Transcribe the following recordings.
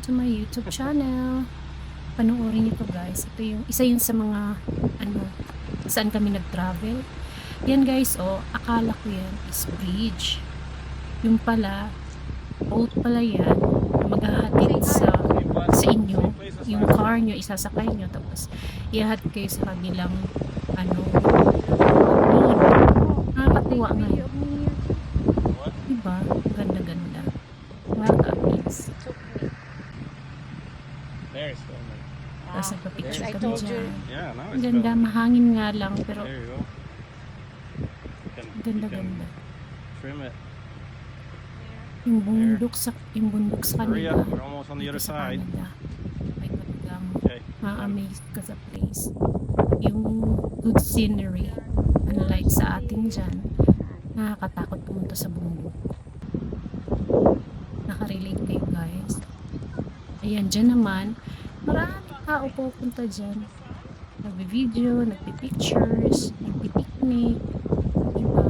to my YouTube channel. Panoorin niyo to guys. Ito yung, isa yun sa mga, ano, saan kami nag-travel. Yan guys, oh, akala ko yan is bridge. Yung pala, boat pala yan, maghahatid sa, sa inyo. Yung car nyo, isasakay nyo, tapos ihahatid kayo sa kabilang, ano, road. Nakakatuwa nga Tapos nagpa-picture I kami dyan. Yeah, now Ang it's ganda, mahangin nga lang, pero There you go. Ganda-ganda. can trim it. Yung bundok sa, yung bundok sa Hurry kanila. up, we're almost on the dito other sa side. Canada. Ay, talagang Okay. ma-amaze ka sa place. Yung good scenery, unlike sa ating dyan, nakakatakot pumunta sa bundok. Nakarelate kayo guys. Ayan, dyan naman, maraming tao pupunta dyan. Nagbe-video, nagpe-pictures, nagpe-picnic, diba?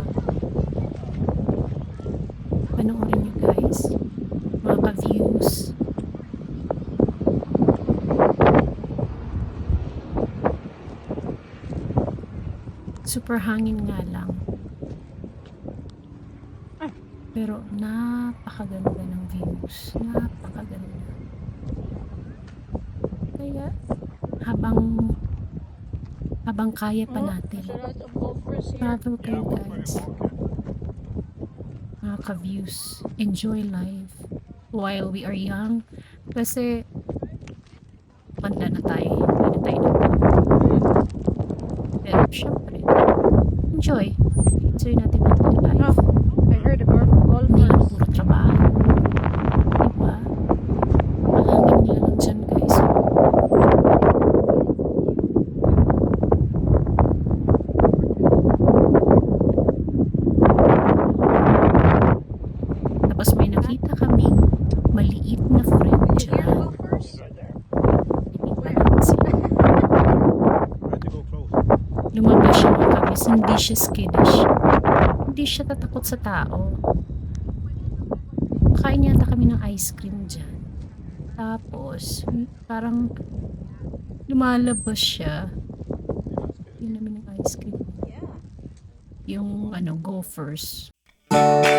Panoorin nyo guys, mga ka-views. Super hangin nga lang. Pero napakaganda ng views. Napakaganda. Kaya habang habang kaya pa natin, golfers here. travel kayo guys. Mga ka-views. Enjoy life while we are young. Kasi banda na tayo. Hindi na tayo Pero syempre, enjoy. Enjoy natin ang life. I heard of golf Hindi lang golfers. puro trabaho. Diba? Mahangin nila lang dyan guys. Tapos may nakita kaming maliit na friend You hear dyan. golfers? Right there. Nakita namin sila. Right to go close. Lumabas kabis. Hindi siya skittish. Hindi siya tatakot sa tao. Kain yata kami ng ice cream dyan. Tapos, parang lumalabas siya. Yun namin ng ice cream. Yeah. Yung ano, gophers. Thank